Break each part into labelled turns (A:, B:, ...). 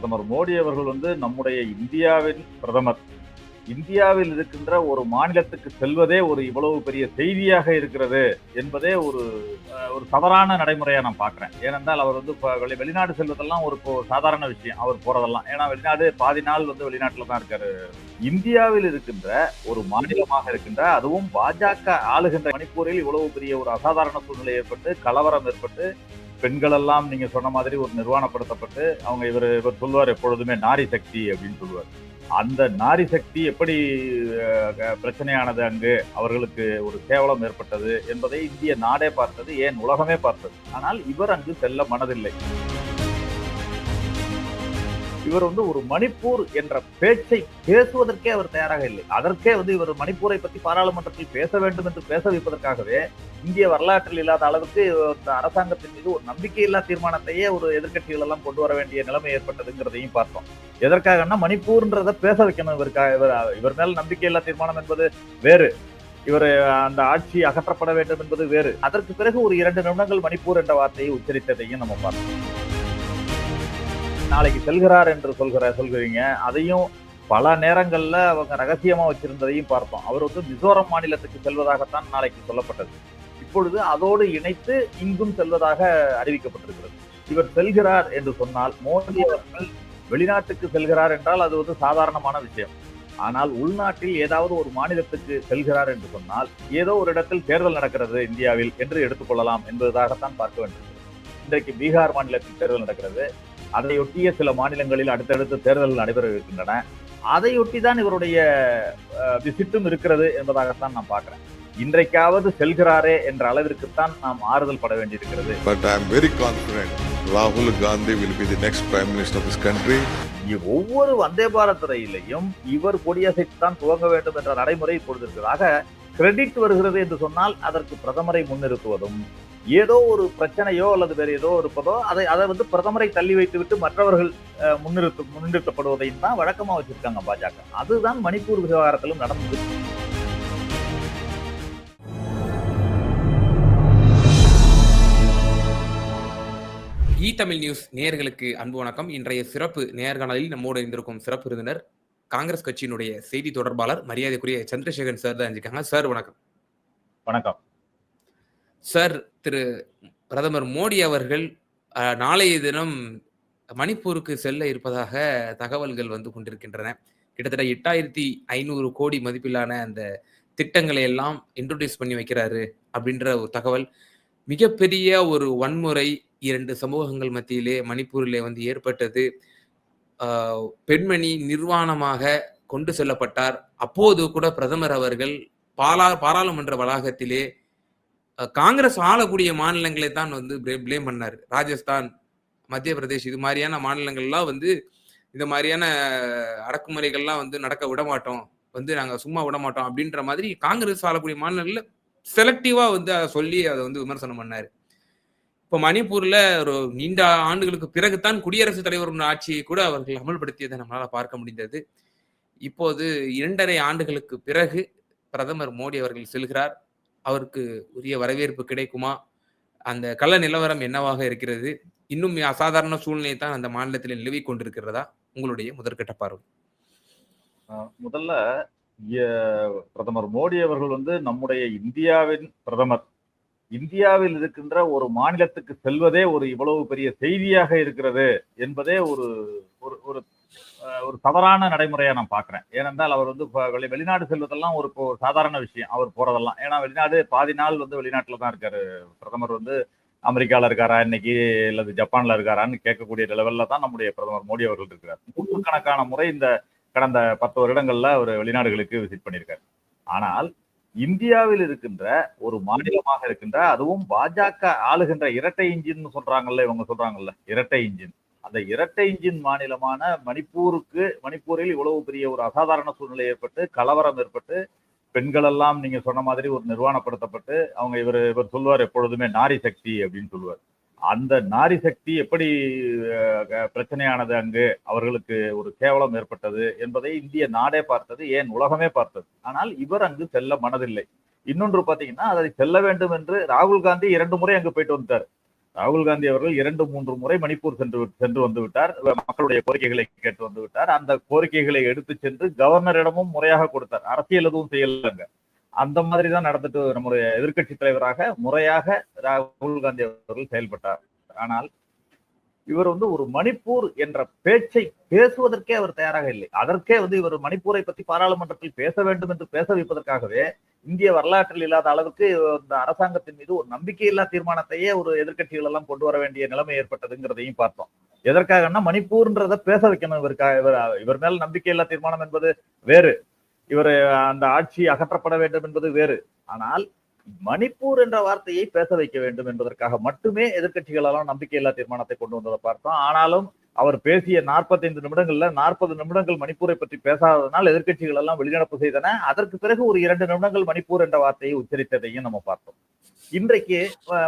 A: பிரதமர் மோடி அவர்கள் வந்து நம்முடைய இந்தியாவின் பிரதமர். இந்தியாவில் இருக்கின்ற ஒரு மாநிலத்துக்கு செல்வதே ஒரு இவ்வளவு பெரிய செய்தியாக இருக்கிறது என்பதே ஒரு ஒரு தவறான நடைமுறையை நான் பார்க்குறேன். ஏனென்றால் அவர் வந்து இப்போ வெளி- வெளிநாடு செல்வதெல்லாம் ஒரு சாதாரண விஷயம். அவர் போறதெல்லாம். ஏன்னா வெளிநாடு பாதி நாள் வந்து வெளிநாட்டில் தான் இருக்காரு. இந்தியாவில் இருக்கின்ற ஒரு மாநிலமாக இருக்கின்ற அதுவும் பாஜக ஆளுகின்ற மணிப்பூரில் இவ்வளவு பெரிய ஒரு அசாதாரண சூழ்நிலை ஏற்பட்டு கலவரம் ஏற்பட்டு பெண்களெல்லாம் நீங்கள் சொன்ன மாதிரி ஒரு நிர்வாணப்படுத்தப்பட்டு அவங்க இவர் இவர் சொல்லுவார் எப்பொழுதுமே நாரி சக்தி அப்படின்னு சொல்லுவார். அந்த நாரி சக்தி எப்படி பிரச்சனையானது அங்கு? அவர்களுக்கு ஒரு கேவலம் ஏற்பட்டது என்பதை இந்திய நாடே பார்த்தது ஏன் உலகமே பார்த்தது. ஆனால் இவர் அங்கு செல்ல மனதில்லை. இவர் வந்து ஒரு மணிப்பூர் என்ற பேச்சை பேசுவதற்கே அவர் தயாராக இல்லை. அதற்கே வந்து இவர் மணிப்பூரை பற்றி பாராளுமன்றத்தில் பேச வேண்டும் என்று பேச வைப்பதற்காகவே இந்திய வரலாற்றில் இல்லாத அளவுக்கு இந்த அரசாங்கத்தின் மீது ஒரு நம்பிக்கையில்லா தீர்மானத்தையே ஒரு எதிர்கட்சிகள் எல்லாம் கொண்டு வர வேண்டிய நிலைமை ஏற்பட்டதுங்கிறதையும் பார்த்தோம். எதற்காகன்னா மணிப்பூர்ன்றதை பேச வைக்கணும். இவருக்காக இவர் இவர் மேல் நம்பிக்கையில்லா தீர்மானம் என்பது வேறு. இவர் அந்த ஆட்சி அகற்றப்பட வேண்டும் என்பது வேறு. அதற்கு பிறகு ஒரு இரண்டு நிமிடங்கள் மணிப்பூர் என்ற வார்த்தையை உச்சரித்ததையும் நம்ம பார்த்தோம். நாளைக்கு செல்கிறார் என்று சொல்கிற சொல்கிறீங்க. அதையும் பல நேரங்களில் அவங்க ரகசியமாக வச்சிருந்ததையும் பார்த்தோம் அவர் வந்து மிசோரம் மாநிலத்துக்கு செல்வதாகத்தான் நாளைக்கு சொல்லப்பட்டது. இப்பொழுது அதோடு இணைத்து இங்கும் செல்வதாக அறிவிக்கப்பட்டிருக்கிறது. இவர் செல்கிறார் என்று சொன்னால் மோடி அவர்கள் வெளிநாட்டுக்கு செல்கிறார் என்றால் அது வந்து சாதாரணமான விஷயம். ஆனால் உள்நாட்டில் ஏதாவது ஒரு மாநிலத்துக்கு செல்கிறார் என்று சொன்னால் ஏதோ ஒரு இடத்தில் தேர்தல் நடக்கிறது இந்தியாவில் என்று எடுத்துக்கொள்ளலாம் என்பதாகத்தான் பார்க்க வேண்டியிருக்கிறது. இன்றைக்கு பீகார் மாநிலத்தில் தேர்தல் நடக்கிறது. அதையொட்டிய சில மாநிலங்களில் அடுத்தடுத்து தேர்தல்கள் நடைபெற இருக்கின்றன அதையொட்டி தான் இவருடைய விசிட்டும் இருக்கிறது என்பதாகத்தான் நான் பார்க்கிறேன். இன்றைக்காவது செல்கிறாரே என்ற அளவிற்குத்தான் நாம் ஆறுதல் பட வேண்டியிருக்கிறது.
B: But I am very confident Rahul Gandhi will be the next Prime Minister of this country.
A: இ- ஒவ்வொரு வந்தே பாரத் ரயிலையும் இவர் கொடியசைத்து தான் துவங்க வேண்டும் என்ற நடைமுறை இப்பொழுது இருக்கிறது ஆக கிரெடிட் வருகிறது என்று சொன்னால் அதற்கு பிரதமரை முன்னிறுத்துவதும் ஏதோ ஒரு பிரச்சனையோ அல்லது வேறு ஏதோ இருப்பதோ அதை அதை வந்து பிரதமரை தள்ளி வைத்துவிட்டு மற்றவர்கள் முன்னிறுத்து முன்னிறுத்தப்படுவதையும் தான் வழக்கமா வச்சிருக்காங்க பாஜக. அதுதான் மணிப்பூர் விவகாரத்திலும் நடந்தது.
C: இ தமிழ் நியூஸ் நேயர்களுக்கு அன்பு வணக்கம். இன்றைய சிறப்பு நேர்காணலில் நம்மோடு இருந்திருக்கும் சிறப்பு விருந்தினர் காங்கிரஸ் கட்சியினுடைய செய்தி தொடர்பாளர் மரியாதைக்குரிய சந்திரசேகரன் சார் தான் இருக்காங்க சார் வணக்கம்.
A: வணக்கம்.
C: சார் திரு பிரதமர் மோடி அவர்கள் நாளைய தினம் மணிப்பூருக்கு செல்ல இருப்பதாக தகவல்கள் வந்து கொண்டிருக்கின்றன. கிட்டத்தட்ட எட்டாயிரத்தி ஐநூறு கோடி மதிப்பிலான அந்த திட்டங்களை எல்லாம் இன்ட்ரோடியூஸ் பண்ணி வைக்கிறாரு அப்படின்ற ஒரு தகவல். மிகப்பெரிய ஒரு வன்முறை இரண்டு சமூகங்கள் மத்தியிலே மணிப்பூரிலே வந்து ஏற்பட்டது. பெண்மணி நிர்வாணமாக கொண்டு செல்லப்பட்டார். அப்போது கூட பிரதமர் அவர்கள் பாலா பாராளுமன்ற வளாகத்திலே காங்கிரஸ் ஆளக்கூடிய மாநிலங்களை தான் வந்து பிளேம் பண்ணார். ராஜஸ்தான் மத்திய பிரதேஷ் இது மாதிரியான மாநிலங்கள்லாம் வந்து இந்த மாதிரியான அடக்குமுறைகள்லாம் வந்து நடக்க விட மாட்டோம் வந்து நாங்கள் சும்மா விட மாட்டோம் அப்படின்ற மாதிரி காங்கிரஸ் ஆளக்கூடிய மாநிலங்களில் செலக்டிவாக வந்து அதை சொல்லி அதை வந்து விமர்சனம் பண்ணார். இப்போ மணிப்பூரில் ஒரு நீண்ட ஆண்டுகளுக்கு பிறகுதான் குடியரசுத் தலைவர் ஆட்சியை கூட அவர்கள் அமல்படுத்தியதை நம்மளால் பார்க்க முடிந்தது. இப்போது இரண்டரை ஆண்டுகளுக்கு பிறகு பிரதமர் மோடி அவர்கள் செல்கிறார். அவருக்கு உரிய வரவேற்பு கிடைக்குமா? அந்த கள நிலவரம் என்னவாக இருக்கிறது? இன்னும் அசாதாரண சூழ்நிலை தான் அந்த மாநிலத்தில் நிலவிக் கொண்டிருக்கிறதா? உங்களுடைய முதற்கட்ட பார்வை.
A: முதல்ல பிரதமர் மோடி அவர்கள் வந்து நம்முடைய இந்தியாவின் பிரதமர். இந்தியாவில் இருக்கின்ற ஒரு மாநிலத்துக்கு செல்வதே ஒரு இவ்வளவு பெரிய செய்தியாக இருக்கிறது என்பதே ஒரு ஒரு ஒரு தவறான நடைமுறையா நான் பாக்குறேன் ஏனென்றால் அவர் வந்து வெளிநாடு செல்வதெல்லாம் ஒரு ஒரு சாதாரண விஷயம். அவர் போறதெல்லாம். ஏன்னா வெளிநாடு பாதி நாள் வந்து வெளிநாட்டுல தான் இருக்காரு. பிரதமர் வந்து அமெரிக்கால இருக்காரா இன்னைக்கு அல்லது ஜப்பான்ல இருக்காரான்னு கேட்கக்கூடிய லெவல்ல தான் நம்முடைய பிரதமர் மோடி அவர்கள் இருக்கிறார். நூற்றுக்கணக்கான முறை இந்த கடந்த பத்து வருடங்கள்ல அவர் வெளிநாடுகளுக்கு விசிட் பண்ணியிருக்காரு. ஆனால் இந்தியாவில் இருக்கின்ற ஒரு மாநிலமாக இருக்கின்ற அதுவும் பாஜக ஆளுகின்ற இரட்டை இன்ஜின் சொல்றாங்கல்ல இவங்க சொல்றாங்கல்ல இரட்டை இன்ஜின் அந்த இரட்டை இன்ஜின் மாநிலமான மணிப்பூருக்கு மணிப்பூரில் இவ்வளவு பெரிய ஒரு அசாதாரண சூழ்நிலை ஏற்பட்டு கலவரம் ஏற்பட்டு பெண்கள் எல்லாம் நீங்க சொன்ன மாதிரி ஒரு நிர்வாணப்படுத்தப்பட்டு அவங்க இவர் இவர் சொல்லுவார் எப்பொழுதுமே நாரி சக்தி அப்படின்னு சொல்லுவார். அந்த நாரி சக்தி எப்படி பிரச்சனையானது அங்கு? அவர்களுக்கு ஒரு கேவலம் ஏற்பட்டது என்பதை இந்திய நாடே பார்த்தது ஏன் உலகமே பார்த்தது. ஆனால் இவர் அங்கு செல்ல மனதில்லை. இன்னொன்று பாத்தீங்கன்னா அதை செல்ல வேண்டும் என்று ராகுல் காந்தி இரண்டு முறை அங்கு போயிட்டு வந்தார் ராகுல் காந்தி அவர்கள் இரண்டு மூன்று முறை மணிப்பூர் சென்று சென்று வந்து விட்டார். மக்களுடைய கோரிக்கைகளை கேட்டு வந்து விட்டார். அந்த கோரிக்கைகளை எடுத்து சென்று கவர்னரிடமும் முறையாக கொடுத்தார். அரசியல் எதுவும் செய்யலங்க அந்த மாதிரி தான் நடந்துட்டு நம்முடைய எதிர்க்கட்சி தலைவராக முறையாக ராகுல் காந்தி அவர்கள் செயல்பட்டார். ஆனால் இவர் வந்து ஒரு மணிப்பூர் என்ற பேச்சை பேசுவதற்கே அவர் தயாராக இல்லை. அதற்கே வந்து இவர் மணிப்பூரை பற்றி பாராளுமன்றத்தில் பேச வேண்டும் என்று பேச வைப்பதற்காகவே இந்திய வரலாற்றில் இல்லாத அளவுக்கு இந்த அரசாங்கத்தின் மீது ஒரு நம்பிக்கையில்லா தீர்மானத்தையே ஒரு எதிர்கட்சிகள் எல்லாம் கொண்டு வர வேண்டிய நிலைமை ஏற்பட்டதுங்கிறதையும் பார்த்தோம். எதற்காகன்னா மணிப்பூர்ன்றத பேச வைக்கணும் இவருக்கா இவர் இவர் மேல் நம்பிக்கையில்லா தீர்மானம் என்பது வேறு. இவர் அந்த ஆட்சி அகற்றப்பட வேண்டும் என்பது வேறு. ஆனால் மணிப்பூர் என்ற வார்த்தையை பேச வைக்க வேண்டும் என்பதற்காக மட்டுமே எதிர்கட்சிகளெல்லாம் நம்பிக்கையில்லா தீர்மானத்தை கொண்டு வந்ததை பார்த்தோம். ஆனாலும் அவர் பேசிய 45 நிமிடங்கள்ல நாற்பது நிமிடங்கள் மணிப்பூரை பற்றி பேசாததனால் எதிர்கட்சிகள் எல்லாம் வெளிநடப்பு செய்தன. அதற்கு பிறகு ஒரு இரண்டு நிமிடங்கள் மணிப்பூர் என்ற வார்த்தையை உச்சரித்ததையும் நம்ம பார்த்தோம். இன்றைக்கு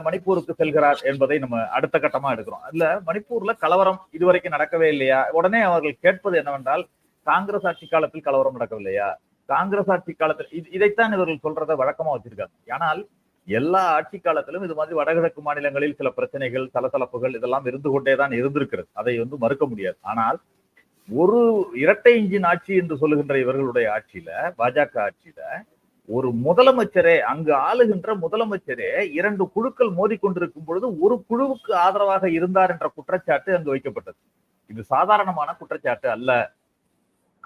A: மணிப்பூருக்கு செல்கிறார் என்பதை நம்ம அடுத்த கட்டமா எடுக்கிறோம். இல்ல மணிப்பூர்ல கலவரம் இதுவரைக்கும் நடக்கவே இல்லையா? உடனே அவர்கள் கேட்பது என்னவென்றால் காங்கிரஸ் ஆட்சி காலத்தில் கலவரம் நடக்கவில்லையா? காங்கிரஸ் ஆட்சி காலத்தில் இது- இதைத்தான் இவர்கள் சொல்றதை வழக்கமா வச்சிருக்காங்க. ஆனால் எல்லா ஆட்சி காலத்திலும் இது மாதிரி வடகிழக்கு மாநிலங்களில் சில பிரச்சனைகள் சலசலப்புகள் இதெல்லாம் இருந்து கொண்டே தான் இருந்திருக்கிறது. அதை வந்து மறுக்க முடியாது. ஆனால் ஒரு இரட்டை இன்ஜின் ஆட்சி என்று சொல்லுகின்ற இவர்களுடைய ஆட்சியில பாஜக ஆட்சியில ஒரு முதலமைச்சரே அங்கு ஆளுகின்ற முதலமைச்சரே இரண்டு குழுக்கள் மோதிக்கொண்டிருக்கும் பொழுது ஒரு குழுவுக்கு ஆதரவாக இருந்தார் என்ற குற்றச்சாட்டு அங்கு வைக்கப்பட்டது. இது சாதாரணமான குற்றச்சாட்டு அல்ல.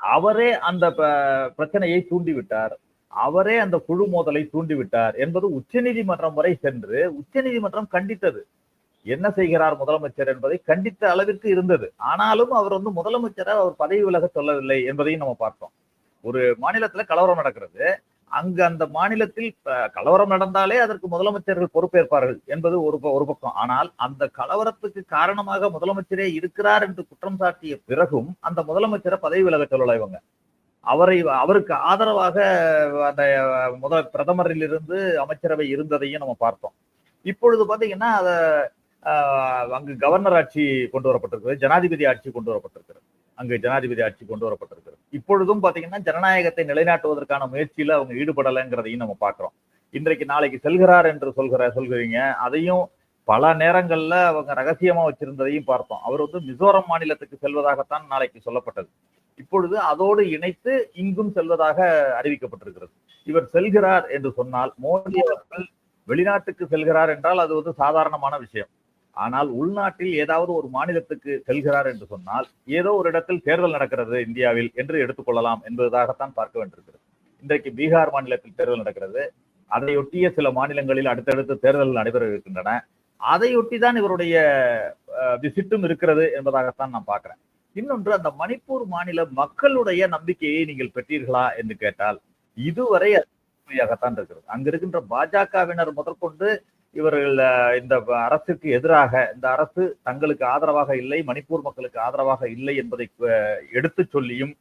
A: அவரே அந்த ப- பிரச்சனையை தூண்டிவிட்டார். அவரே அந்த குழு மோதலை தூண்டிவிட்டார் என்பது உச்சநீதிமன்றம் வரை சென்று உச்சநீதிமன்றம் கண்டித்தது. என்ன செய்கிறார் முதலமைச்சர் என்பதை கண்டித்த அளவிற்கு இருந்தது. ஆனாலும் அவர் வந்து முதலமைச்சரை அவர் பதவி விலக சொல்லவில்லை என்பதையும் நம்ம பார்த்தோம். ஒரு மாநிலத்துல கலவரம் நடக்கிறது. அங்கு அந்த மாநிலத்தில் கலவரம் நடந்தாலே அதற்கு முதலமைச்சர்கள் பொறுப்பேற்பார்கள் என்பது ஒரு ப- ஒரு பக்கம். ஆனால் அந்த கலவரத்துக்கு காரணமாக முதலமைச்சரே இருக்கிறார் என்று குற்றம் சாட்டிய பிறகும் அந்த முதலமைச்சரை பதவி விலக சொல்லலாம் இவங்க. அவரை அவருக்கு ஆதரவாக அந்த முத பிரதமரிலிருந்து அமைச்சரவை இருந்ததையும் நம்ம பார்த்தோம். இப்பொழுது பாத்தீங்கன்னா அத அங்கு கவர்னர் ஆட்சி கொண்டு வரப்பட்டிருக்கிறது ஜனாதிபதி ஆட்சி கொண்டு வரப்பட்டிருக்கிறது. அங்கு ஜனாதிபதி ஆட்சி கொண்டு வரப்பட்டிருக்கிறது. இப்பொழுதும் பாத்தீங்கன்னா ஜனநாயகத்தை நிலைநாட்டுவதற்கான முயற்சியில அவங்க ஈடுபடலைங்கிறதையும் நம்ம பாக்குறோம் இன்றைக்கு நாளைக்கு செல்கிறார் என்று சொல்கிற சொல்கிறீங்க. அதையும் பல நேரங்கள்ல அவங்க ரகசியமா வச்சிருந்ததையும் பார்த்தோம். அவர் வந்து மிசோரம் மாநிலத்துக்கு செல்வதாகத்தான் நாளைக்கு சொல்லப்பட்டது. இப்பொழுது அதோடு இணைத்து இங்கும் செல்வதாக அறிவிக்கப்பட்டிருக்கிறது. இவர் செல்கிறார் என்று சொன்னால் மோடி அவர்கள் வெளிநாட்டுக்கு செல்கிறார் என்றால் அது வந்து சாதாரணமான விஷயம். ஆனால் உள்நாட்டில் ஏதாவது ஒரு மாநிலத்துக்கு செல்கிறார் என்று சொன்னால் ஏதோ ஒரு இடத்தில் தேர்தல் நடக்கிறது இந்தியாவில் என்று எடுத்துக்கொள்ளலாம் என்பதாகத்தான் பார்க்க வேண்டியிருக்கிறது. இன்றைக்கு பீகார் மாநிலத்தில் தேர்தல் நடக்கிறது. அதையொட்டிய சில மாநிலங்களில் அடுத்தடுத்து தேர்தல் நடைபெற இருக்கின்றன அதையொட்டி தான் இவருடைய விசிட்டும் இருக்கிறது என்பதாகத்தான் நான் பார்க்கிறேன். இன்னொன்று அந்த மணிப்பூர் மாநில மக்களுடைய நம்பிக்கையை நீங்கள் பெற்றீர்களா என்று கேட்டால் இதுவரை அது இருக்கிறது. அங்க இருக்கின்ற பாஜகவினர் முதற்கொண்டு இவர்கள் இந்த அரசுக்கு எதிராக இந்த அரசு தங்களுக்கு ஆதரவாக இல்லை மணிப்பூர் மக்களுக்கு ஆதரவாக இல்லை என்பதை எடுத்து எடுத்துச் சொல்லியும்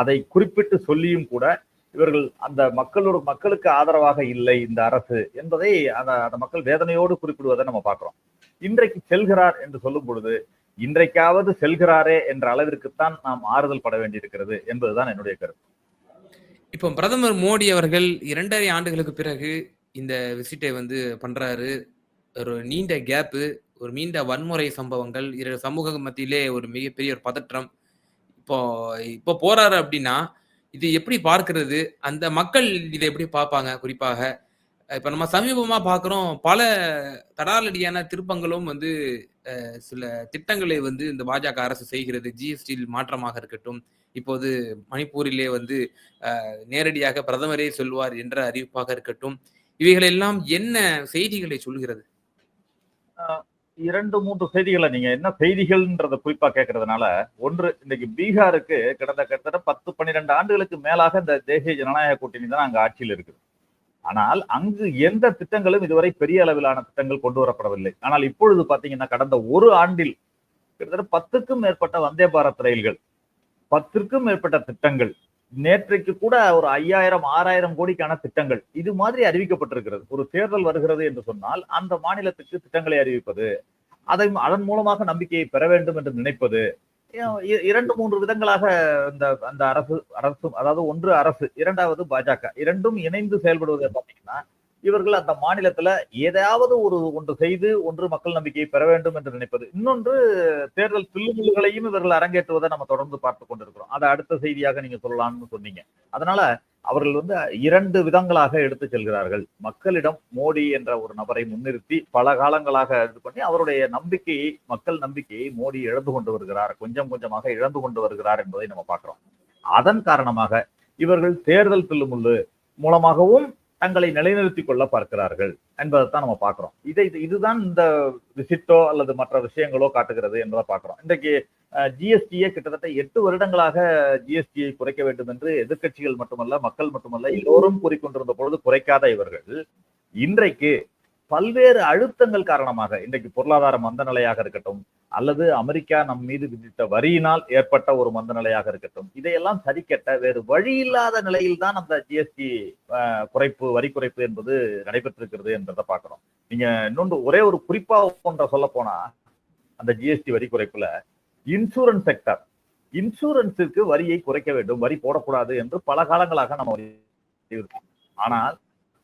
A: அதை குறிப்பிட்டு சொல்லியும் கூட இவர்கள் அந்த மக்களோட மக்களுக்கு ஆதரவாக இல்லை இந்த அரசு என்பதை அந்த அந்த மக்கள் வேதனையோடு குறிப்பிடுவதை நம்ம பார்க்கிறோம். இன்றைக்கு செல்கிறார் என்று சொல்லும் பொழுது இன்றைக்காவது செல்கிறாரே என்ற அளவிற்குத்தான் நாம் ஆறுதல் பட வேண்டியிருக்கிறது என்பதுதான் என்னுடைய கருத்து.
C: இப்போ பிரதமர் மோடி அவர்கள் இரண்டரை ஆண்டுகளுக்கு பிறகு இந்த விசிட்டை வந்து பண்றாரு. ஒரு நீண்ட கேப்பு ஒரு நீண்ட வன்முறை சம்பவங்கள் இரு சமூக மத்தியிலே ஒரு மிகப்பெரிய ஒரு பதற்றம். இப்போ இப்போ போறாரு அப்படின்னா இது எப்படி பார்க்கிறது? அந்த மக்கள் இதை எப்படி பார்ப்பாங்க? குறிப்பாக இப்ப நம்ம சமீபமா பார்க்குறோம் பல தடாலடியான திருப்பங்களும் வந்து சில திட்டங்களை வந்து இந்த பாஜக அரசு செய்கிறது. ஜிஎஸ்டியில் மாற்றமாக இருக்கட்டும். இப்போது மணிப்பூரிலே வந்து நேரடியாக பிரதமரே சொல்வார் என்ற அறிவிப்பாக இருக்கட்டும். இவைகளெல்லாம் என்ன செய்திகளை சொல்கிறது
A: இரண்டு மூன்று செய்திகளை நீங்க என்ன செய்திகள்ன்றத குறிப்பா கேட்கறதுனால ஒன்று இன்னைக்கு பீகாருக்கு கிடந்த கிட்டத்தட்ட பத்து பன்னிரெண்டு ஆண்டுகளுக்கு மேலாக இந்த தேசிய ஜனநாயக கூட்டணி தான் அங்க ஆட்சியில் இருக்குது. ஆனால் அங்கு எந்த திட்டங்களும் இதுவரை பெரிய அளவிலான திட்டங்கள் கொண்டு வரப்படவில்லை. ஆனால் இப்பொழுது பாத்தீங்கன்னா கடந்த ஒரு ஆண்டில் கிட்டத்தட்ட பத்துக்கும் மேற்பட்ட வந்தே பாரத் ரயில்கள் பத்திற்கும் மேற்பட்ட திட்டங்கள் நேற்றைக்கு கூட ஒரு ஐயாயிரம் ஆறாயிரம் கோடிக்கான திட்டங்கள். இது மாதிரி அறிவிக்கப்பட்டிருக்கிறது. ஒரு தேர்தல் வருகிறது என்று சொன்னால் அந்த மாநிலத்துக்கு திட்டங்களை அறிவிப்பது அதை அதன் மூலமாக நம்பிக்கையை பெற வேண்டும் என்று நினைப்பது இ- இரண்டு மூன்று விதங்களாக இந்த அந்த அரசு அரசு அதாவது ஒன்று அரசு இரண்டாவது பாஜக. இரண்டும் இணைந்து செயல்படுவதை பார்த்தீங்கன்னா இவர்கள் அந்த மாநிலத்துல ஏதாவது ஒரு ஒன்று செய்து ஒன்று மக்கள் நம்பிக்கையை பெற வேண்டும் என்று நினைப்பது. இன்னொன்று தேர்தல் தில்லுமுல்லுகளையும் இவர்கள் அரங்கேற்றுவதை நம்ம தொடர்ந்து பார்த்து கொண்டிருக்கிறோம். அதை அடுத்த செய்தியாக நீங்க சொல்லலாம்னு சொன்னீங்க. அதனால அவர்கள் வந்து இரண்டு விதங்களாக எடுத்து செல்கிறார்கள். மக்களிடம் மோடி என்ற ஒரு நபரை முன்னிறுத்தி பல காலங்களாக இது பண்ணி அவருடைய நம்பிக்கையை மக்கள் நம்பிக்கையை மோடி இழந்து கொண்டு வருகிறார். கொஞ்சம் கொஞ்சமாக இழந்து கொண்டு வருகிறார் என்பதை நம்ம பார்க்கிறோம். அதன் காரணமாக இவர்கள் தேர்தல் தில்லுமுள்ளு மூலமாகவும் தங்களை நிலைநிறுத்திக் கொள்ள பார்க்கிறார்கள் என்பதைத்தான் நம்ம பார்க்கிறோம். இதை இது- இதுதான் இந்த விசிட்டோ அல்லது மற்ற விஷயங்களோ காட்டுகிறது என்பதை பார்க்கிறோம். இன்றைக்கு ஜிஎஸ்டியை கிட்டத்தட்ட எட்டு வருடங்களாக ஜிஎஸ்டியை குறைக்க வேண்டும் என்று எதிர்க்கட்சிகள் மட்டுமல்ல மக்கள் மட்டுமல்ல எல்லோரும் கூறிக்கொண்டிருந்த பொழுது குறைக்காத இவர்கள் இன்றைக்கு பல்வேறு அழுத்தங்கள் காரணமாக இன்றைக்கு பொருளாதார மந்த நிலையாக இருக்கட்டும் அல்லது அமெரிக்கா நம் மீது விதித்த வரியினால் ஏற்பட்ட ஒரு மந்த நிலையாக இருக்கட்டும் இதையெல்லாம் சரிக்கட்ட வேறு வழி இல்லாத நிலையில் தான் அந்த ஜிஎஸ்டி குறைப்பு வரி குறைப்பு என்பது நடைபெற்றிருக்கிறது என்றதை பார்க்கிறோம். நீங்க இன்னொன்று ஒரே ஒரு குறிப்பா ஒன்றை சொல்ல போனா அந்த ஜிஎஸ்டி வரி குறைப்புல இன்சூரன்ஸ் செக்டர் இன்சூரன்ஸுக்கு வரியை குறைக்க வேண்டும் வரி போடக்கூடாது என்று பல காலங்களாக நம்ம ஆனால்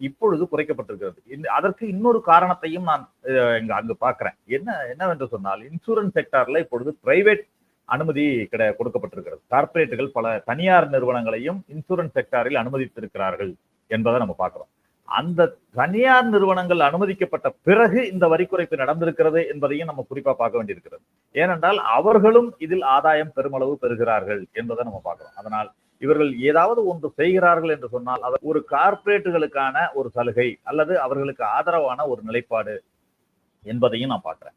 A: இப்பொழுது குறைக்கப்பட்டிருக்கிறது. அதற்கு இன்னொரு காரணத்தையும் நான் அஹ், இங்க அங்கு பார்க்கிறேன். என்ன என்னவென்று சொன்னால் இன்சூரன்ஸ் செக்டார்ல இப்பொழுது பிரைவேட் அனுமதி கிட கொடுக்கப்பட்டிருக்கிறது. கார்ப்பரேட்டுகள் பல தனியார் நிறுவனங்களையும் இன்சூரன்ஸ் செக்டாரில் அனுமதித்திருக்கிறார்கள் என்பதை நம்ம பார்க்கிறோம். அந்த தனியார் நிறுவனங்கள் அனுமதிக்கப்பட்ட பிறகு இந்த வரி குறைப்பு நடந்திருக்கிறது என்பதையும் நம்ம குறிப்பா பார்க்க வேண்டியிருக்கிறது. ஏனென்றால் அவர்களும் இதில் ஆதாயம் பெருமளவு பெறுகிறார்கள் என்பதை நம்ம பார்க்கிறோம். அதனால் இவர்கள் ஏதாவது ஒன்று செய்கிறார்கள் என்று சொன்னால் அவர் ஒரு கார்ப்பரேட்டுகளுக்கான ஒரு சலுகை அல்லது அவர்களுக்கு ஆதரவான ஒரு நிலைப்பாடு என்பதையும் நான் பார்க்குறேன்.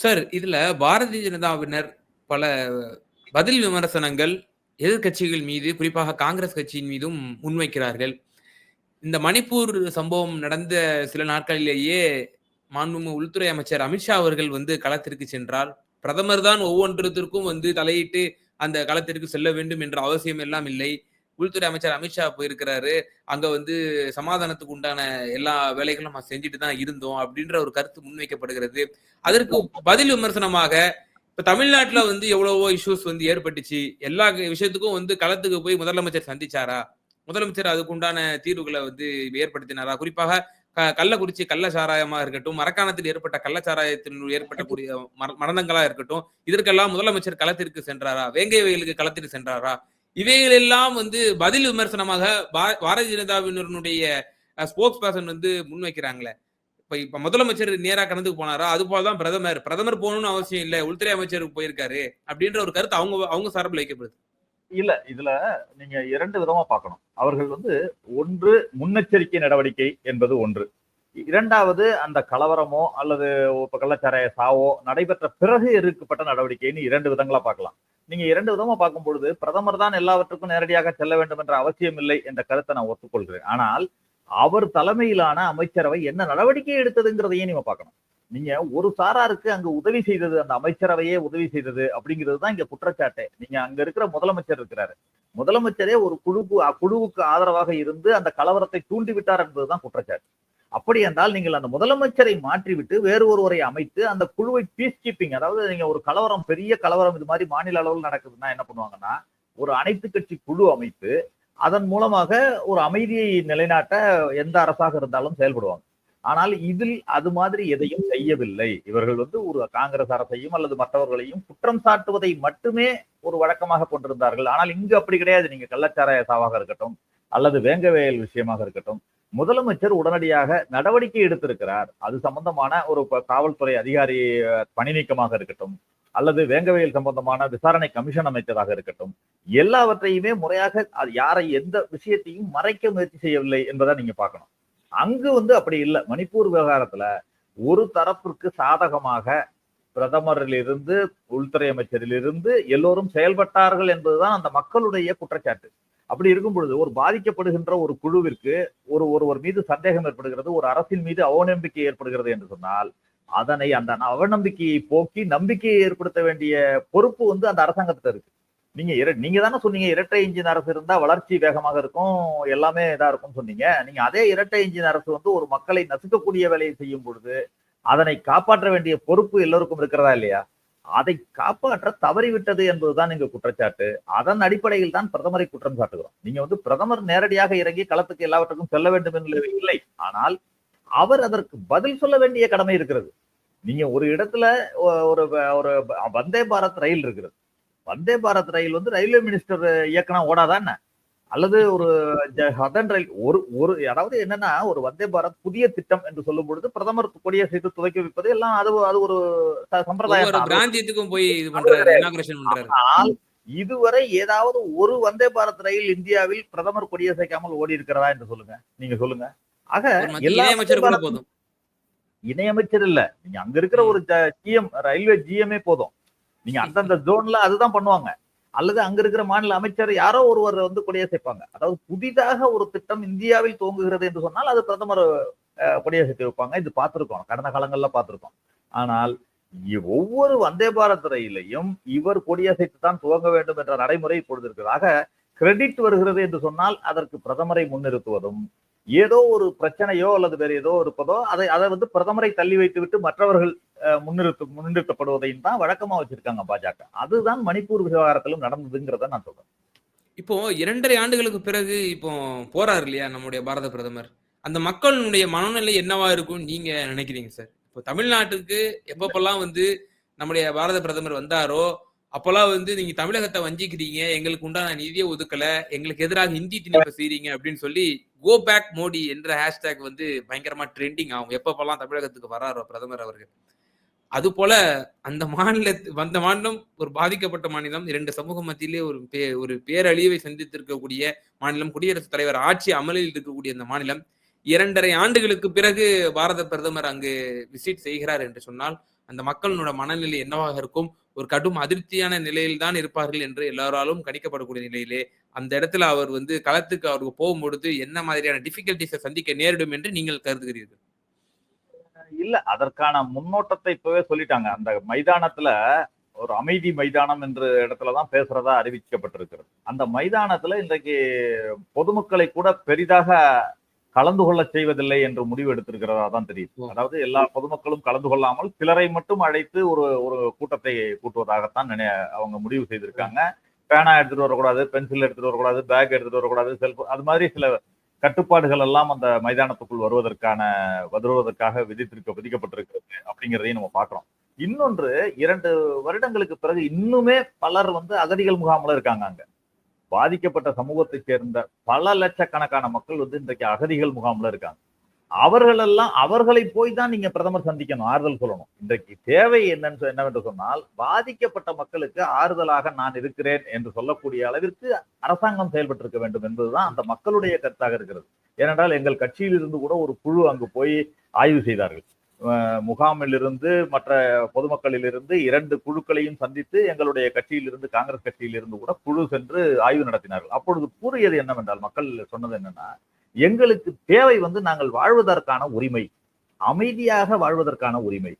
C: சார் இதுல பாரதிய ஜனதாவினர் பல பதில் விமர்சனங்கள் எதிர்க்கட்சிகள் மீது குறிப்பாக காங்கிரஸ் கட்சியின் மீதும் முன்வைக்கிறார்கள். இந்த மணிப்பூர் சம்பவம் நடந்த சில நாட்களிலேயே மாண்புமிகு உள்துறை அமைச்சர் அமித்ஷா அவர்கள் வந்து களத்திற்கு சென்றார். பிரதமர் தான் ஒவ்வொன்றத்திற்கும் வந்து தலையிட்டு அந்த களத்திற்கு செல்ல வேண்டும் என்ற அவசியம் எல்லாம் இல்லை. உள்துறை அமைச்சர் அமித்ஷா போயிருக்கிறாரு. அங்க வந்து சமாதானத்துக்கு உண்டான எல்லா வேலைகளும் நம்ம செஞ்சுட்டு தான் இருந்தோம் அப்படின்ற ஒரு கருத்து முன்வைக்கப்படுகிறது. அதற்கு பதில் விமர்சனமாக இப்ப தமிழ்நாட்டுல வந்து எவ்வளவோ இஷ்யூஸ் வந்து ஏற்பட்டுச்சு. எல்லா விஷயத்துக்கும் வந்து களத்துக்கு போய் முதலமைச்சர் சந்திச்சாரா? முதலமைச்சர் அதுக்குண்டான தீர்வுகளை வந்து ஏற்படுத்தினாரா? குறிப்பாக கள்ளக்குறிச்சி கள்ள சாராயமா இருக்கட்டும் மரக்காணத்தில் ஏற்பட்ட கள்ளச்சாராயத்தில் ஏற்பட்டக்கூடிய மரணங்களா இருக்கட்டும் இதற்கெல்லாம் முதலமைச்சர் களத்திற்கு சென்றாரா? வேங்கை வயலுக்கு களத்திற்கு சென்றாரா? இவைகளெல்லாம் வந்து பதில் விமர்சனமாக பாரதிய ஜனதாவினருடைய ஸ்போக்ஸ் பர்சன் வந்து முன்வைக்கிறாங்களே. இப்ப இப்ப முதலமைச்சர் நேரா கடந்து போனாரா? அது போலதான் பிரதமர். பிரதமர் போகணும்னு அவசியம் இல்ல. உள்துறை அமைச்சருக்கு போயிருக்காரு அப்படின்ற ஒரு கருத்து அவங்க அவங்க சார்பில் வைக்கப்படுது.
A: இல்ல இதுல நீங்க இரண்டு விதமா பார்க்கணும். அவர்கள் வந்து ஒன்று முன்னெச்சரிக்கை நடவடிக்கை என்பது ஒன்று. இரண்டாவது அந்த கலவரமோ அல்லது கள்ளச்சாராய சாவோ நடைபெற்ற பிறகு எடுக்கப்பட்ட நடவடிக்கைன்னு இரண்டு விதங்களா பார்க்கலாம். நீங்க இரண்டு விதமா பார்க்கும் பொழுது பிரதமர் தான் எல்லாவற்றுக்கும் நேரடியாக செல்ல வேண்டும் என்ற அவசியம் இல்லை என்ற கருத்தை நான் ஒத்துக்கொள்கிறேன். ஆனால் அவர் தலைமையிலான அமைச்சரவை என்ன நடவடிக்கை எடுத்ததுங்கிறதையும் நீங்க பார்க்கணும். நீங்க ஒரு சாராருக்கு அங்க உதவி செய்தது அந்த அமைச்சரவையே உதவி செய்தது அப்படிங்கிறது தான் இங்க குற்றச்சாட்டே. நீங்க அங்க இருக்கிற முதலமைச்சர் இருக்கிறாரு. முதலமைச்சரே ஒரு குழுக்கு குழுவுக்கு ஆதரவாக இருந்து அந்த கலவரத்தை தூண்டிவிட்டார் என்பதுதான் குற்றச்சாட்டு. அப்படி என்றால் நீங்கள் அந்த முதலமைச்சரை மாற்றிவிட்டு வேறு ஒருவரை அமைத்து அந்த குழுவை பீஸ் கீப்பிங் அதாவது நீங்க ஒரு கலவரம் பெரிய கலவரம் இது மாதிரி மாநில அளவில் நடக்குதுன்னா என்ன பண்ணுவாங்கன்னா ஒரு அனைத்து கட்சி குழு அமைத்து அதன் மூலமாக ஒரு அமைதியை நிலைநாட்ட எந்த அரசாக இருந்தாலும் செயல்படுவாங்க. ஆனால் இதில் அது மாதிரி எதையும் செய்யவில்லை. இவர்கள் வந்து ஒரு காங்கிரஸ் அரசையும் அல்லது மற்றவர்களையும் குற்றம் சாட்டுவதை மட்டுமே ஒரு வழக்கமாக கொண்டிருந்தார்கள். ஆனால் இங்கு அப்படி கிடையாது. நீங்க கள்ளச்சாராய சாவாக இருக்கட்டும் அல்லது வேங்கவேல் விஷயமாக இருக்கட்டும் முதலமைச்சர் உடனடியாக நடவடிக்கை எடுத்திருக்கிறார். அது சம்பந்தமான ஒரு காவல்துறை அதிகாரி பணி நீக்கமாக இருக்கட்டும் அல்லது வேங்கவேல் சம்பந்தமான விசாரணை கமிஷன் அமைத்ததாக இருக்கட்டும் எல்லாவற்றையுமே முறையாக அது யாரை எந்த விஷயத்தையும் மறைக்க முயற்சி செய்யவில்லை என்பதை நீங்க பார்க்கணும். அங்கு வந்து அப்படி இல்லை. மணிப்பூர் விவகாரத்துல ஒரு தரப்பிற்கு சாதகமாக பிரதமரிலிருந்து உள்துறை அமைச்சரிலிருந்து எல்லோரும் செயல்பட்டார்கள் என்பதுதான் அந்த மக்களுடைய குற்றச்சாட்டு. அப்படி இருக்கும் பொழுது ஒரு பாதிக்கப்படுகின்ற ஒரு குழுவிற்கு ஒரு ஒருவர் மீது சந்தேகம் ஏற்படுகிறது ஒரு அரசின் மீது அவநம்பிக்கை ஏற்படுகிறது என்று சொன்னால் அதனை அந்த அவநம்பிக்கையை போக்கி நம்பிக்கையை ஏற்படுத்த வேண்டிய பொறுப்பு வந்து அந்த அரசாங்கத்திட்ட இருக்கு. நீங்க இர- நீங்க தானே சொன்னீங்க இரட்டை இன்ஜின் அரசு இருந்தா வளர்ச்சி வேகமாக இருக்கும் எல்லாமே இதா இருக்கும்னு சொன்னீங்க. நீங்க அதே இரட்டை இன்ஜின் அரசு வந்து ஒரு மக்களை நசுக்கக்கூடிய வேலையை செய்யும் பொழுது அதனை காப்பாற்ற வேண்டிய பொறுப்பு எல்லோருக்கும் இருக்கிறதா இல்லையா? அதை காப்பாற்ற தவறிவிட்டது என்பதுதான் எங்க குற்றச்சாட்டு. அதன் அடிப்படையில் தான் பிரதமரை குற்றம் சாட்டுகிறோம். நீங்க வந்து பிரதமர் நேரடியாக இறங்கி களத்துக்கு எல்லாவற்றுக்கும் செல்ல வேண்டும் என்று இல்லை. ஆனால் அவர் அதற்கு பதில் சொல்ல வேண்டிய கடமை இருக்கிறது. நீங்க ஒரு இடத்துல ஒரு ஒரு வந்தே பாரத் ரயில் இருக்கிறது. வந்தே பாரத் ரயில் வந்து ரயில்வே மினிஸ்டர் இயக்கனா ஓடாதான் என்ன? அல்லது ஒரு சதன் ரயில் ஒரு ஒரு அதாவது என்னன்னா ஒரு வந்தே பாரத் புதிய திட்டம் என்று சொல்லும் பொழுது பிரதமர் கொடியை செய்து துவக்கி வைப்பது எல்லாம் அது அது ஒரு சம்பிரதாயம்
C: போய்
A: இதுவரை ஏதாவது ஒரு வந்தே பாரத் ரயில் இந்தியாவில் பிரதமர் கொடியசைக்காமல் ஓடி இருக்கிறதா என்று சொல்லுங்க. நீங்க சொல்லுங்க. ஆக எல்லா
C: போதும்.
A: இணையமைச்சர் இல்ல. நீங்க அங்க இருக்கிற ஒரு ஜிஎம் ரயில்வே ஜிஎம்ஏ போதும். நீங்க அந்தந்த ஜோன்ல அதுதான் பண்ணுவாங்க. அல்லது அங்க இருக்கிற மாநில அமைச்சர் யாரோ ஒருவர் வந்து கொடியசைப்பாங்க அதாவது புதிதாக ஒரு திட்டம் இந்தியாவில் துவங்குகிறது என்று சொன்னால் அது பிரதமர் கொடியசைத்து வைப்பாங்க. இது பார்த்திருக்கோம். கடந்த காலங்கள்ல பார்த்திருக்கோம். ஆனால் ஒவ்வொரு வந்தே பாரத் ரயிலையும் இவர் கொடியசைத்து தான் துவங்க வேண்டும் என்ற நடைமுறை இப்பொழுது இருக்கிறதாக கிரெடிட் வருகிறது என்று சொன்னால் அதற்கு பிரதமரை முன்னிறுத்துவதும் ஏதோ ஒரு பிரச்சனையோ அல்லது வேற ஏதோ இருப்பதோ அதை அதை வந்து பிரதமரை தள்ளி வைத்து விட்டு மற்றவர்கள் அஹ், முன்னிறுத்து முன்னிறுத்தப்படுவதையும் தான் வழக்கமா வச்சிருக்காங்க பாஜக. அதுதான் மணிப்பூர் விவகாரத்திலும் நடந்ததுங்கிறத நான் சொல்றேன்.
C: இப்போ இரண்டரை ஆண்டுகளுக்கு பிறகு இப்போ போறாரு இல்லையா நம்முடைய பாரத பிரதமர்? அந்த மக்களுடைய மனநிலை என்னவா இருக்கும் நீங்க நினைக்கிறீங்க சார்? இப்போ தமிழ்நாட்டுக்கு எப்பப்பெல்லாம் வந்து நம்முடைய பாரத பிரதமர் வந்தாரோ அப்பெல்லாம் வந்து நீங்க தமிழகத்தை வஞ்சிக்கிறீங்க எங்களுக்கு உண்டான நிதியை ஒதுக்கல எங்களுக்கு எதிராக ஹிந்தி திணிப்பை செய்றீங்க அப்படின்னு சொல்லி கோ பேக் மோடி என்ற ஹேஷ்டேக் வந்து பயங்கரமா ட்ரெண்டிங் ஆகும் எப்பப்பெல்லாம் தமிழகத்துக்கு வராரோ பிரதமர் அவர்கள். அது போல அந்த மாநில அந்த மாநிலம் ஒரு பாதிக்கப்பட்ட மாநிலம். இரண்டு சமூக மத்தியிலே ஒரு பே ஒரு பேரழிவை சந்தித்திருக்கக்கூடிய மாநிலம். குடியரசுத் தலைவர் ஆட்சி அமலில் இருக்கக்கூடிய அந்த மாநிலம். இரண்டரை ஆண்டுகளுக்கு பிறகு பாரத பிரதமர் அங்கு விசிட் செய்கிறார் என்று சொன்னால் அந்த மக்களோட மனநிலை என்னவாக இருக்கும்? ஒரு கடும் அதிருப்தியான நிலையில் தான் இருப்பார்கள் என்று எல்லாராலும் கணிக்கப்படக்கூடிய நிலையிலே அந்த இடத்துல அவர் வந்து களத்துக்கு அவருக்கு போகும்பொழுது என்ன மாதிரியான டிஃபிகல்டிஸை சந்திக்க நேரிடும் என்று நீங்கள் கருதுகிறீர்கள்?
A: இல்ல அதற்கான முன்னோட்டத்தை இப்பவே சொல்லிட்டாங்க. அந்த மைதானத்துல ஒரு அமைதி மைதானம் என்ற இடத்துலதான் பேசுறதா அறிவிக்கப்பட்டிருக்கிறது. அந்த மைதானத்துல இன்றைக்கு பொதுமக்களை கூட பெரிதாக கலந்து கொள்ள செய்வதில்லை என்று முடிவு எடுத்திருக்கிறதா தான் தெரியுது. அதாவது எல்லா பொதுமக்களும் கலந்து கொள்ளாமல் சிலரை மட்டும் அழைத்து ஒரு ஒரு கூட்டத்தை கூட்டுவதாகத்தான் நினை அவங்க முடிவு செய்திருக்காங்க. பேனா எடுத்துட்டு வரக்கூடாது பென்சில் எடுத்துட்டு வரக்கூடாது பேக் எடுத்துட்டு வரக்கூடாது செல்போன் அது மாதிரி சில கட்டுப்பாடுகள் எல்லாம் அந்த மைதானத்துக்குள் வருவதற்கான வருவதற்காக விதித்திருக்க விதிக்கப்பட்டிருக்கிறது அப்படிங்கிறதையும் நம்ம பார்க்கிறோம். இன்னொன்று இரண்டு வருடங்களுக்கு பிறகு இன்னுமே பலர் வந்து அகதிகள் முகாம்ல இருக்காங்க அங்க. பாதிக்கப்பட்ட சமூகத்தை சேர்ந்த பல லட்சக்கணக்கான மக்கள் வந்து இன்றைக்கு அகதிகள் முகாம்ல இருக்காங்க. அவர்கள் எல்லாம் அவர்களை போய் தான் நீங்க பிரதமர் சந்திக்கணும் ஆறுதல் சொல்லணும். இன்றைக்கு தேவை என்னன்னு சொ- என்னவென்று சொன்னால் பாதிக்கப்பட்ட மக்களுக்கு ஆறுதலாக நான் இருக்கிறேன் என்று சொல்லக்கூடிய அளவிற்கு அரசாங்கம் செயல்பட்டு இருக்க வேண்டும் என்பதுதான் அந்த மக்களுடைய கருத்தாக இருக்கிறது. ஏனென்றால் எங்கள் கட்சியில் இருந்து கூட ஒரு குழு அங்கு போய் ஆய்வு செய்தார்கள். முகாமிலிருந்து மற்ற பொதுமக்களிலிருந்து இரண்டு குழுக்களையும் சந்தித்து எங்களுடைய கட்சியிலிருந்து காங்கிரஸ் கட்சியிலிருந்து கூட குழு சென்று ஆய்வு நடத்தினார்கள். அப்பொழுது கூறியது என்னவென்றால் மக்கள் சொன்னது என்னன்னா எங்களுக்கு தேவை வந்து நாங்கள் வாழ்வதற்கான உரிமை அமைதியாக வாழ்வதற்கான உரிமை.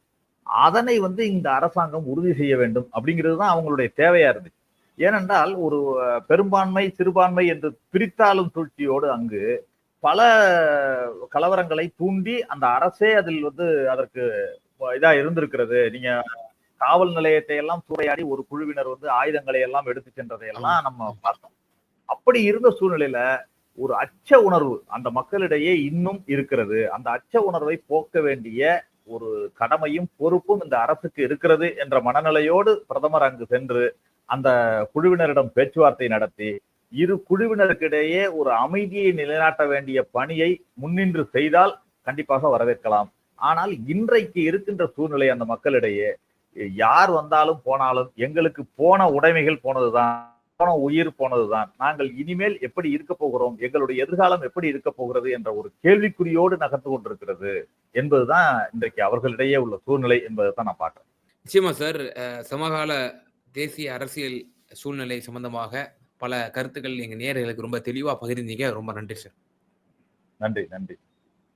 A: அதனை வந்து இந்த அரசாங்கம் உறுதி செய்ய வேண்டும் அப்படிங்கிறது தான் அவங்களுடைய தேவையா இருந்துச்சு. ஏனென்றால் ஒரு பெரும்பான்மை சிறுபான்மை என்று பிரித்தாளும் சூழ்ச்சியோடு அங்கு பல கலவரங்களை தூண்டி அந்த அரசே அதில் வந்து அதற்கு இதா இருந்திருக்கிறது. நீங்க காவல் நிலையத்தை எல்லாம் சூறையாடி ஒரு குழுவினர் வந்து ஆயுதங்களை எல்லாம் எடுத்து சென்றதை எல்லாம் நம்ம பார்த்தோம். அப்படி இருந்த சூழ்நிலையில ஒரு அச்ச உணர்வு அந்த மக்களிடையே இன்னும் இருக்கிறது. அந்த அச்ச உணர்வை போக்க வேண்டிய ஒரு கடமையும் பொறுப்பும் இந்த அரசுக்கு இருக்கிறது என்ற மனநிலையோடு பிரதமர் அங்கு சென்று அந்த குழுவினரிடம் பேச்சுவார்த்தை நடத்தி இரு குழுவினருக்கிடையே ஒரு அமைதியை நிலைநாட்ட வேண்டிய பணியை முன்னின்று செய்தால் கண்டிப்பாக வரவேற்கலாம். ஆனால் இன்றைக்கு இருக்கின்ற சூழ்நிலை அந்த மக்களிடையே யார் வந்தாலும் போனாலும் எங்களுக்கு போன உடைமைகள் போனதுதான் போன உயிர் போனதுதான். நாங்கள் இனிமேல் எப்படி இருக்க போகிறோம் எங்களுடைய எதிர்காலம் எப்படி இருக்க போகிறது என்ற ஒரு கேள்விக்குறியோடு நகர்ந்து கொண்டிருக்கிறது என்பதுதான் இன்றைக்கு அவர்களிடையே உள்ள சூழ்நிலை என்பதை தான் நான் பார்க்கிறேன்.
C: நிச்சயமா சார் சமகால தேசிய அரசியல் சூழ்நிலை சம்பந்தமாக பல கருத்துக்கள் எங்கள் நேர்களுக்கு ரொம்ப தெளிவாக பகிர்ந்தீங்க. ரொம்ப நன்றி சார்.
A: நன்றி நன்றி.